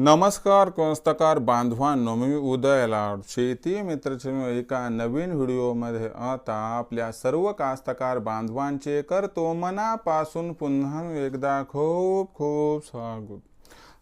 नमस्कार कास्तकार बांधवांनो मी उदय लाड शेती मित्रचिनो एका नवीन व्हिडिओमध्ये आता आपल्या सर्व कास्तकार बांधवांचे करतो मनापासून पुन्हा एकदा खूप खूप स्वागत.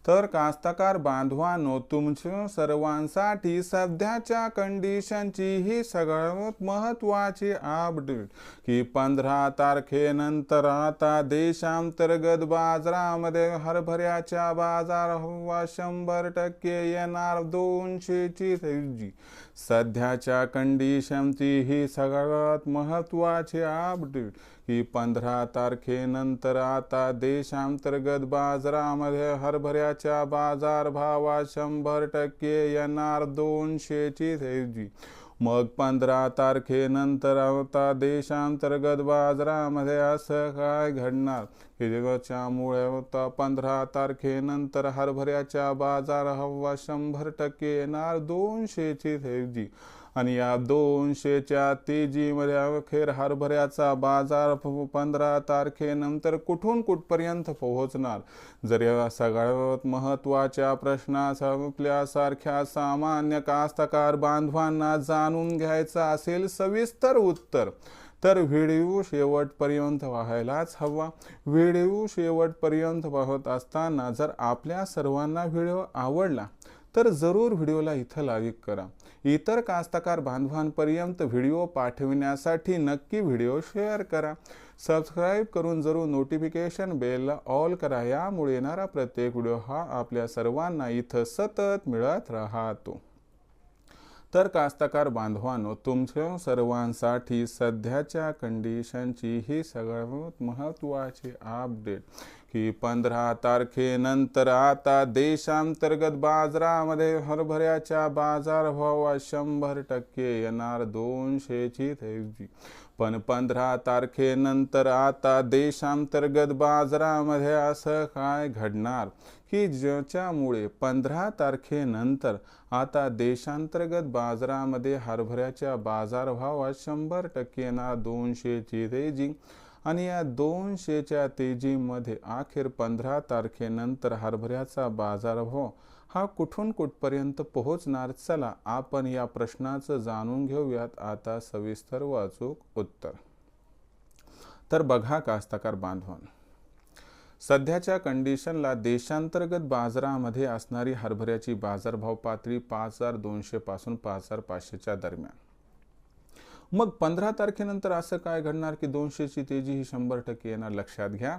तर कास्तकार बांधवांनो तुमच्या सर्वांसाठी सध्याच्या कंडिशनची ही सगळ्यात महत्त्वाची अपडेट की पंधरा तारखेनंतर आता देशांतर्गत बाजारामध्ये हरभऱ्याच्या बाजार हवा शंभर टक्के येणार दोनशेची तेजी. सध्याच्या कंडिशनची ही सगळ्यात महत्त्वाची अपडेट की पंधरा तारखेनंतर आता देशांतर्गत बाजारामध्ये हरभऱ्याच्या बाजारभावात शंभर टक्के येणार दोनशेची थैजी मग पंधरा तारखेनंतर आता देशांतर्गत बाजारामध्ये असं काय घडणार? की आता पंधरा तारखेनंतर हरभऱ्याच्या बाजार हवा शंभर टक्के येणार दोनशेची थैजी आणि या दोनशेच्या तेजीमध्ये अखेर हरभऱ्याचा बाजार पंधरा तारखेनंतर कुठून कुठपर्यंत पोहोचणार? जर या सगळ्यात महत्त्वाच्या प्रश्नाचा आपल्यासारख्या सामान्य कास्तकार बांधवांना जाणून घ्यायचं असेल सविस्तर उत्तर तर व्हिडिओ शेवटपर्यंत पाहायलाच हवा. व्हिडिओ शेवटपर्यंत पाहत असताना जर आपल्या सर्वांना व्हिडिओ आवडला तर जरूर व्हिडिओला इथं लाईक करा. इतर कास्तकार बांधवांपर्यंत व्हिडिओ पाठविण्यासाठी नक्की व्हिडिओ शेअर करा. सबस्क्राईब करून जरूर नोटिफिकेशन बेलला ऑल करा. यामुळे येणारा प्रत्येक व्हिडिओ हा आपल्या सर्वांना इथं सतत मिळत राहतो. तर कास्तकार बांधवांनो तुमच्या सर्वांसाठी सध्याच्या कंडिशनची ही सगळ्यात महत्त्वाची अपडेट की पंधरा तारखेनंतर आता देशांतर्गत बाजारामध्ये हरभऱ्याच्या बाजारभावात शंभर टक्के येणार दोनशेची थैवजी. पण पंधरा तारखेनंतर आता देशांतर्गत बाजारामध्ये असं काय घडणार? की ज्याच्यामुळे पंधरा तारखेनंतर आता देशांतर्गत बाजारामध्ये हरभऱ्याच्या बाजारभावात शंभर टक्के येणार दोनशेची थैजी आणि या दोनशेच्या तेजीमध्ये अखेर पंधरा तारखेनंतर हरभऱ्याचा बाजारभाव हो. हा. कुठून कुठपर्यंत पोहोचणार? चला आपण या प्रश्नाचं जाणून घेऊयात. आता सविस्तर वाचूक उत्तर. तर बघा कास्तकार बांधवान. सध्याच्या कंडिशनला देशांतर्गत बाजारामध्ये असणारी हरभऱ्याची बाजारभाव पातळी पाच हजार दोनशे पासून पाच हजार पाचशेच्या दरम्यान. मग पंधरा तारखेनंतर असं काय घडणार की दोनशेची तेजी ही शंभर टक्के येणार? लक्षात घ्या.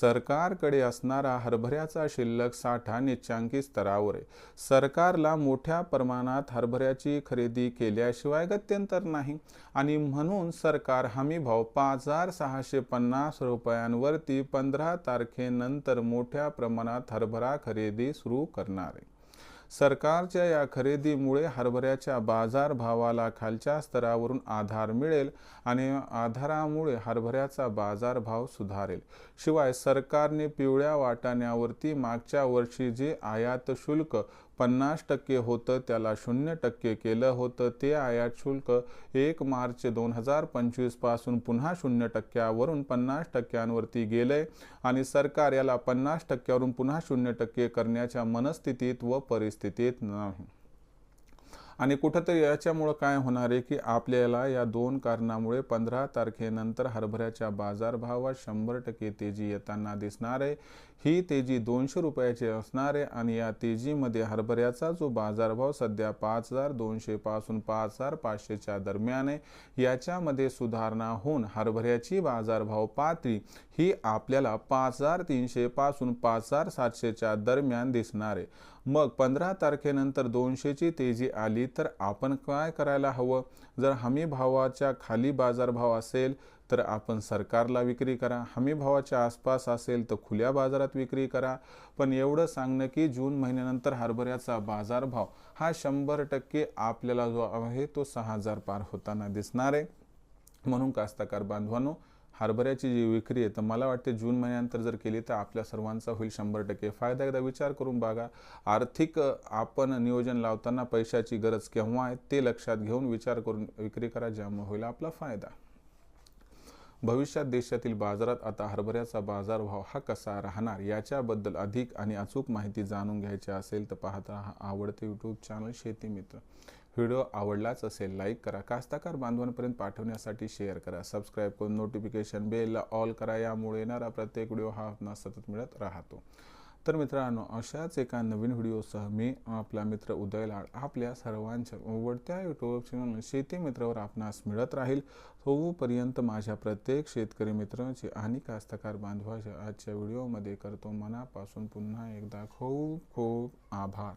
सरकारकडे असणारा हरभऱ्याचा शिल्लक साठा निच्चांकी स्तरावर आहे. सरकारला मोठ्या प्रमाणात हरभऱ्याची खरेदी केल्याशिवाय गत्यंतर नाही. आणि म्हणून सरकार हमी भाव पाच हजार सहाशे पन्नास रुपयांवरती पंधरा तारखेनंतर मोठ्या प्रमाणात हरभरा खरेदी सुरू करणार आहे. सरकारच्या या खरेदीमुळे हरभऱ्याच्या बाजारभावाला खालच्या स्तरावरून आधार मिळेल आणि आधारामुळे हरभऱ्याचा बाजारभाव सुधारेल. शिवाय सरकारने पिवळ्या वाटाण्यावरती मागच्या वर्षी जे आयात शुल्क पन्नास टक्के होतं त्याला शून्य टक्के केलं होतं. ते आयात शुल्क एक मार्च दोन हजार पंचवीसपासून पुन्हा शून्य टक्क्यावरून पन्नास टक्क्यांवरती गेलंय आणि सरकार याला पन्नास टक्क्यावरून पुन्हा शून्य टक्के करण्याच्या मनस्थितीत व परिस्थितीत नाही. आणि कुठंतरी याच्यामुळं काय होणार आहे की आपल्याला या दोन कारणामुळे पंधरा तारखेनंतर हरभऱ्याच्या बाजारभावात शंभर टक्के तेजी येताना दिसणार आहे. ही तेजी दोनशे रुपयाची असणार आहे आणि या तेजीमध्ये हरभऱ्याचा जो बाजारभाव सध्या पाच हजार दोनशेपासून पाच हजार पाचशेच्या दरम्यान आहे. याच्यामध्ये सुधारणा होऊन हरभऱ्याची बाजारभाव पातळी ही आपल्याला पाच हजार तीनशेपासून पाच हजार सातशेच्या दरम्यान दिसणार आहे. मग पंधरा तारखेनंतर दोनशेची तेजी आली तर आपण काय करायला हवं? जर हमी भावाच्या खाली बाजारभाव असेल तर आपण सरकारला विक्री करा. हमी भावाच्या आसपास असेल तर खुल्या बाजारात विक्री करा. पण एवढं सांगणं की जून महिन्यानंतर हरभऱ्याचा बाजारभाव हा शंभर टक्के आपल्याला जो आहे तो सहा हजार पार होताना दिसणार आहे. म्हणून कास्तकार बांधवांनो हरभऱ्याची जी विक्री आहे तर मला वाटते जून महिन्यानंतर जर केली तर आपल्या सर्वांचा होईल शंभर टक्के फायदा. एकदा विचार करून बघा आर्थिक आपण नियोजन लावताना पैशाची गरज केव्हा आहे ते लक्षात घेऊन विचार करून विक्री करा ज्यामुळे होईल आपला फायदा. भविष्यात देशातील बाजारात आता हरभऱ्याचा बाजारभाव हा कसा राहणार याच्याबद्दल अधिक आणि अचूक माहिती जाणून घ्यायची असेल तर पाहत राहा आवडते यूट्यूब चॅनल शेती मित्र. व्हिडिओ आवडलाच असेल लाईक करा. कास्ताकार बांधवांपर्यंत पाठवण्यासाठी शेअर करा. सबस्क्राईब करून नोटिफिकेशन बेलला ऑल करा. यामुळे येणारा प्रत्येक व्हिडिओ हा आपला सतत मिळत राहतो. तर मित्रांनो अशाच एका नवीन व्हिडिओसह मी आपला मित्र उदय लाड आपल्या सर्वांच्या आवडत्या यूट्यूब चॅनल शेती मित्रावर आपणास मिळत राहील. होऊपर्यंत माझ्या प्रत्येक शेतकरी मित्रांचे आणि कास्तकार बांधवाच्या आजच्या व्हिडिओमध्ये करतो मनापासून पुन्हा एकदा खूप खूप आभार.